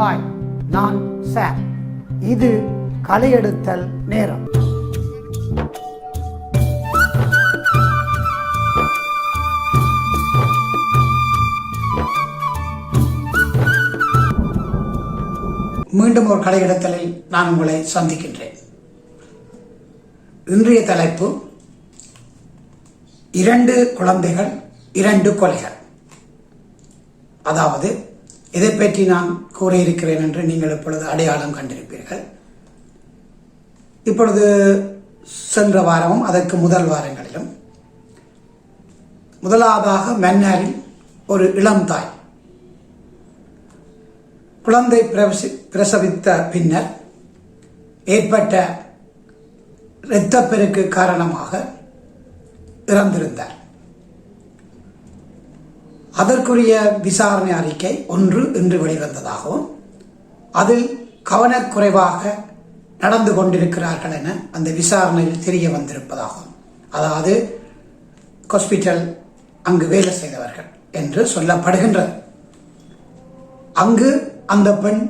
Hi நான் sir. இது கலையெடுத்தல் நேரம். மீண்டும் ஒரு கலையெடுத்தலில் நான் உங்களை சந்திக்கின்றேன். இன்றைய தலைப்பு இரண்டு குழந்தைகள் இரண்டு கொலைகள். அதாவது இதை பற்றி நான் கூற இருக்கிறேன் என்று நீங்கள் இப்பொழுது அடையாளம் கண்டிருப்பீர்கள். இப்பொழுது சென்ற வாரமும் அதற்கு முதல் வாரங்களிலும் முதலாவதாக மன்னாரில் ஒரு இளம் தாய் குழந்தை பிரவசி பிரசவித்த பின்னர் ஏற்பட்ட இரத்தப்பெருக்கு காரணமாக இறந்திருந்தார். அதற்குரிய விசாரணை அறிக்கை ஒன்று இன்று வெளிவந்ததாகவும் அதில் கவனக்குறைவாக நடந்து கொண்டிருக்கிறார்கள் என அந்த விசாரணையில் தெரிய வந்திருப்பதாகும் அதாவது ஹாஸ்பிட்டல் அங்கு வேலை செய்தவர்கள் என்று சொல்லப்படுகின்றது. அங்கு அந்த பெண்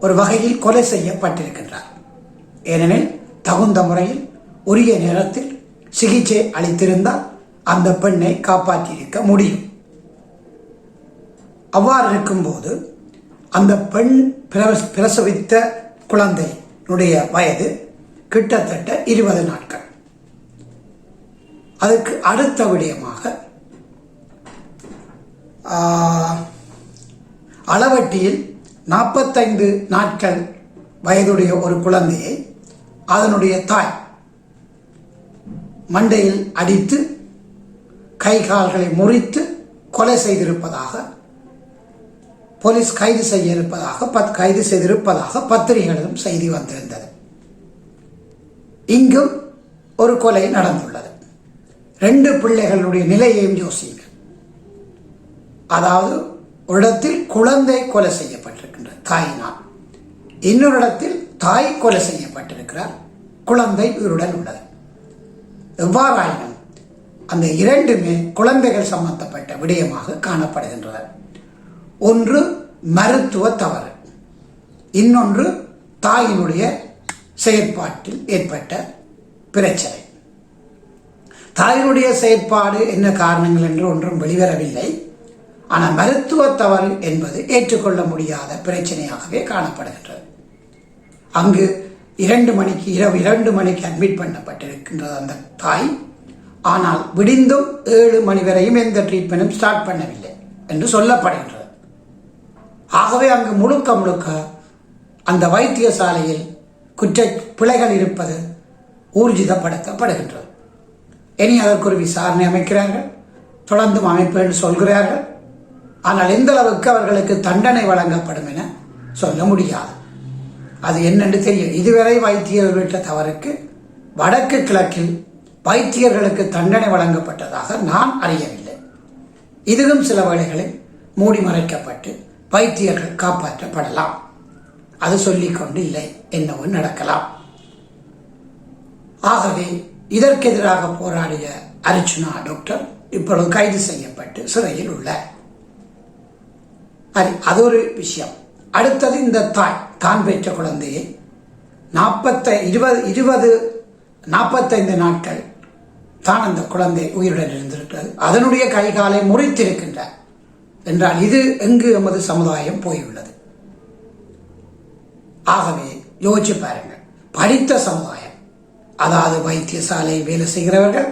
ஒரு வகையில் கொலை செய்யப்பட்டிருக்கின்றார். ஏனெனில் தகுந்த முறையில் உரிய நேரத்தில் சிகிச்சை அளித்திருந்தால் அந்த பெண்ணை காப்பாற்றியிருக்க முடியும். அவ்வாறு இருக்கும்போது அந்த பெண் பிரசவித்த குழந்தையினுடைய வயது கிட்டத்தட்ட இருபது நாட்கள். அதுக்கு அடுத்த விடயமாக அளவட்டியில் நாற்பத்தைந்து நாட்கள் வயதுடைய ஒரு குழந்தையை அதனுடைய தாய் மண்டையில் அடித்து கை கால்களை முறித்து கொலை செய்திருப்பதாக போலீஸ் கைது செய்ய இருப்பதாக பத் கைது செய்திருப்பதாக பத்திரிகைகளிலும் செய்தி வந்திருந்தது. இங்கும் ஒரு கொலை நடந்துள்ளது. ரெண்டு பிள்ளைகளுடைய நிலையையும் யோசிங்க அதாவது ஒரு இடத்தில் குழந்தை கொலை செய்யப்பட்டிருக்கின்ற தாயினால் இன்னொரு இடத்தில் தாய் கொலை செய்யப்பட்டிருக்கிறார் குழந்தை உயிருடன் உள்ளது. எவ்வாறாயினும் அந்த இரண்டுமே குழந்தைகள் சம்பந்தப்பட்ட விடயமாக காணப்படுகின்றன. ஒன்று மருத்துவ தவறு. இன்னொன்று தாயினுடைய செயற்பாட்டில் ஏற்பட்ட பிரச்சனை. தாயினுடைய செயற்பாடு என்ன காரணங்கள் என்று ஒன்றும் வெளிவரவில்லை. ஆனால் மருத்துவ தவறு என்பது ஏற்றுக்கொள்ள முடியாத பிரச்சனையாகவே காணப்படுகின்றது. அங்கு இரண்டு மணிக்கு இரவு இரண்டு மணிக்கு அட்மிட் பண்ணப்பட்டிருக்கின்றது அந்த தாய். ஆனால் விடிந்தும் ஏழு மணி வரையும் எந்த ட்ரீட்மெண்ட்டும் ஸ்டார்ட் பண்ணவில்லை என்று சொல்லப்படுகின்றது. ஆகவே அங்கு முழுக்க முழுக்க அந்த வைத்தியசாலையில் குற்ற பிழைகள் இருப்பது ஊர்ஜிதப்படுத்தப்படுகின்றது. இனி அதற்கு ஒரு விசாரணை அமைக்கிறார்கள் தொடர்ந்தும் அமைப்பு என்று சொல்கிறார்கள். ஆனால் எந்த அளவுக்கு அவர்களுக்கு தண்டனை வழங்கப்படும் என சொல்ல முடியாது. அது என்னென்று தெரியும் இதுவரை வைத்தியர் விட்ட தவறுக்கு வடக்கு கிழக்கில் வைத்தியர்களுக்கு தண்டனை வழங்கப்பட்டதாக நான் அறியவில்லை. இதுவும் சில வேளைகளில் மூடி மறைக்கப்பட்டு வைத்தியர்கள் காப்பாற்றப்படலாம். அது சொல்லிக்கொண்டு இல்லை என்னவோ நடக்கலாம். ஆகவே இதற்கு எதிராக போராடிய அர்ச்சுனா டாக்டர் இப்பொழுது கைது செய்யப்பட்டு சிறையில் உள்ளார். அது அது ஒரு விஷயம். அடுத்தது இந்த தாய் தான் பெற்ற குழந்தையை நாற்பத்தை இருபது இருபது நாற்பத்தைந்து நாட்கள் தான் அந்த குழந்தை உயிருடன் இருந்திருக்கிறது. அதனுடைய கை காலை முறித்திருக்கின்றார். என்றால் இது எங்கு எமது சமுதாயம் போயுள்ளது? ஆகவே யோசிச்சு பாருங்கள். படித்த சமுதாயம் அதாவது வைத்தியசாலை வேலை செய்கிறவர்கள்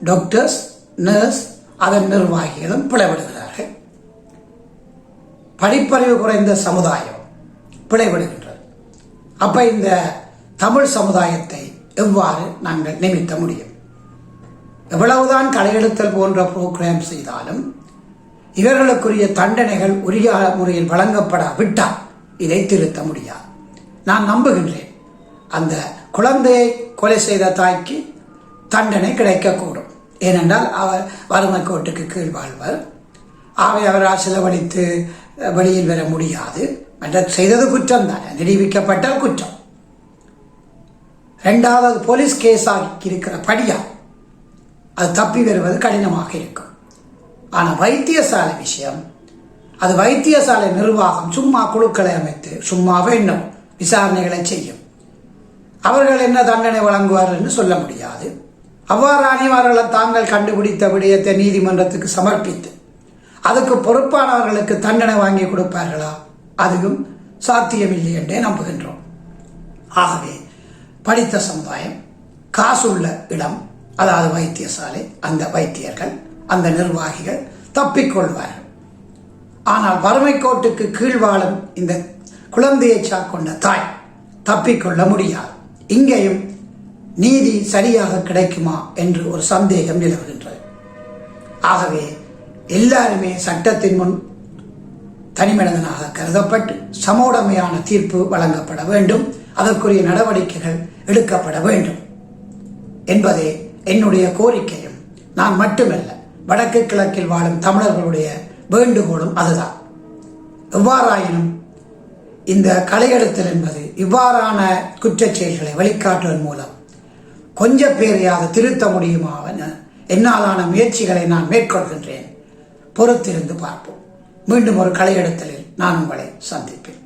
டாக்டர்ஸ் நர்ஸ் அதன் நிர்வாகிகளும் பிளவிடுகிறார்கள் படிப்பறிவு குறைந்த சமுதாயம் பிளவிடுகின்றது அப்ப இந்த தமிழ் சமுதாயத்தை எவ்வாறு நாங்கள் நிமித்த முடியும்? எவ்வளவுதான் கலையெழுத்தல் போன்ற புரோகிராம் செய்தாலும் இவர்களுக்குரிய தண்டனைகள் உரிய முறையில் வழங்கப்படாவிட்டால் இதை திருத்த முடியாது. நான் நம்புகின்றேன். அந்த குழந்தையை கொலை செய்த தாய்க்கு தண்டனை கிடைக்கக்கூடும். ஏனென்றால் அவர் வறுமை கோட்டுக்கு கீழ் வாழ்வர். அவை அவரால் செலவழித்து வெளியில் வர முடியாது. மற்ற செய்தது குற்றம் தானே. நிரூபிக்கப்பட்ட குற்றம். ரெண்டாவது போலீஸ் கேஸ் ஆகி இருக்கிற படியா அது தப்பி வருவது கடினமாக இருக்கும். ஆனால் வைத்தியசாலை விஷயம். அது வைத்தியசாலை நிர்வாகம் சும்மா குழுக்களை அமைத்து சும்மாவே இன்னும் விசாரணைகளை செய்யும். அவர்கள் என்ன தண்டனை வழங்குவார் என்று சொல்ல முடியாது. அவ்வாறானே அவர்களை தாங்கள் கண்டுபிடித்த விடயத்தை நீதிமன்றத்துக்கு சமர்ப்பித்து அதுக்கு பொறுப்பானவர்களுக்கு தண்டனை வாங்கி கொடுப்பார்களா? அதுவும் சாத்தியமில்லை என்றே நம்புகின்றோம். ஆகவே படித்த சமுதாயம் காசுள்ள இடம் அதாவது வைத்தியசாலை அந்த வைத்தியர்கள் அந்த நிர்வாகிகள் தப்பிக்கொள்வார்கள். ஆனால் வறுமை கோட்டுக்கு கீழ் வாழும் இந்த குழந்தையை சாக்கொண்ட தாய் தப்பிக்கொள்ள முடியாது. இங்கேயும் நீதி சரியாக கிடைக்குமா என்று ஒரு சந்தேகம் நிலவுகின்றது. ஆகவே எல்லாருமே சட்டத்தின் முன் தனிமனிதனாக கருதப்பட்டு சமோடமையான தீர்ப்பு வழங்கப்பட வேண்டும். அதற்குரிய நடவடிக்கைகள் எடுக்கப்பட வேண்டும். என்பதே என்னுடைய கோரிக்கையும். நான் மட்டுமல்ல வடக்கு கிழக்கில் வாழும் தமிழர்களுடைய வேண்டுகோளும் அதுதான். எவ்வாறாயினும் இந்த கலையெடுத்தல் என்பது இவ்வாறான குற்றச் செயல்களை வழிகாட்டுவதன் மூலம் கொஞ்ச பேரையாவது திருத்த முடியுமா என்னாலான முயற்சிகளை நான் மேற்கொள்கின்றேன். பொறுத்திருந்து பார்ப்போம். மீண்டும் ஒரு கலையெடுத்தலில் நான் உங்களை சந்திப்பேன்.